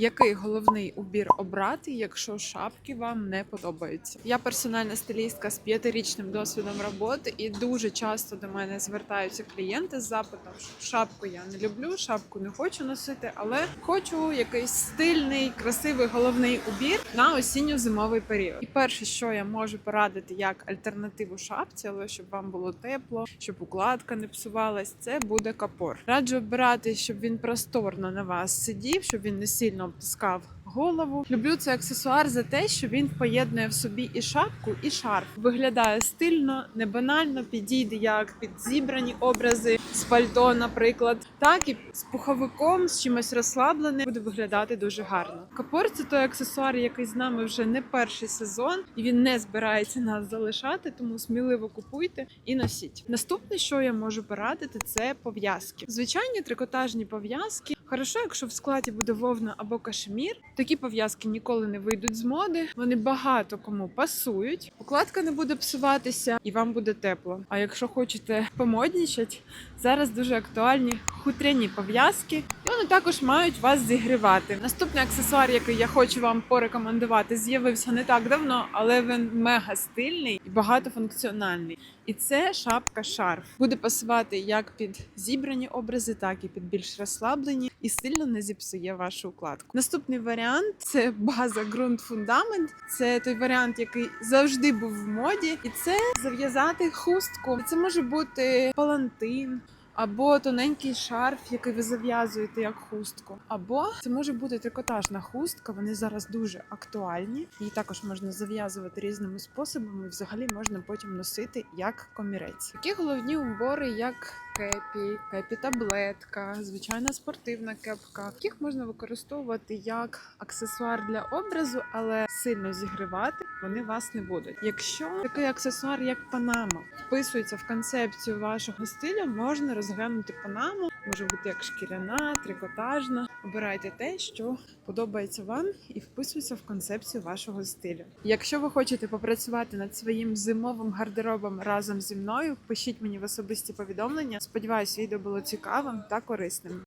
Який головний убір обрати, якщо шапки вам не подобаються? Я персональна стилістка з п'ятирічним досвідом роботи, і дуже часто до мене звертаються клієнти з запитом, що шапку я не люблю, шапку не хочу носити, але хочу якийсь стильний, красивий головний убір на осінньо-зимовий період. І перше, що я можу порадити як альтернативу шапці, але щоб вам було тепло, щоб укладка не псувалась, це буде капор. Раджу обирати, щоб він просторно на вас сидів, щоб він не сильно обтискав голову. Люблю цей аксесуар за те, що він поєднує в собі і шапку, і шарф. Виглядає стильно, не банально, підійде як під зібрані образи з пальто, наприклад, так і з пуховиком, з чимось розслабленим буде виглядати дуже гарно. Капор це той аксесуар, який з нами вже не перший сезон, і він не збирається нас залишати, тому сміливо купуйте і носіть. Наступне, що я можу порадити, це пов'язки. Звичайні трикотажні пов'язки. Хорошо, якщо в складі буде вовна або кашемір. Такі пов'язки ніколи не вийдуть з моди. Вони багато кому пасують. Укладка не буде псуватися, і вам буде тепло. А якщо хочете помоднічать, зараз дуже актуальні хутряні пов'язки, вони також мають вас зігрівати. Наступний аксесуар, який я хочу вам порекомендувати, з'явився не так давно, але він мега стильний і багатофункціональний. І це шапка шарф буде пасувати як під зібрані образи, так і під більш розслаблені, і сильно не зіпсує вашу укладку. Наступний варіант це база ґрунт фундамент. Це той варіант, який завжди був в моді, і це зав'язати хустку. Це може бути палантин. Або тоненький шарф, який ви зав'язуєте як хустку, або це може бути трикотажна хустка. Вони зараз дуже актуальні. Її також можна зав'язувати різними способами. Взагалі можна потім носити як комірець. Такі головні убори, як кепі, кепі таблетка, звичайна спортивна кепка. Їх можна використовувати як аксесуар для образу, але сильно зігрівати вони вас не будуть. Якщо такий аксесуар, як панама, вписується в концепцію вашого стилю, можна розглянути панаму. Може бути як шкіряна, трикотажна. Обирайте те, що подобається вам, і вписується в концепцію вашого стилю. Якщо ви хочете попрацювати над своїм зимовим гардеробом разом зі мною, пишіть мені в особисті повідомлення. Сподіваюсь, відео було цікавим та корисним.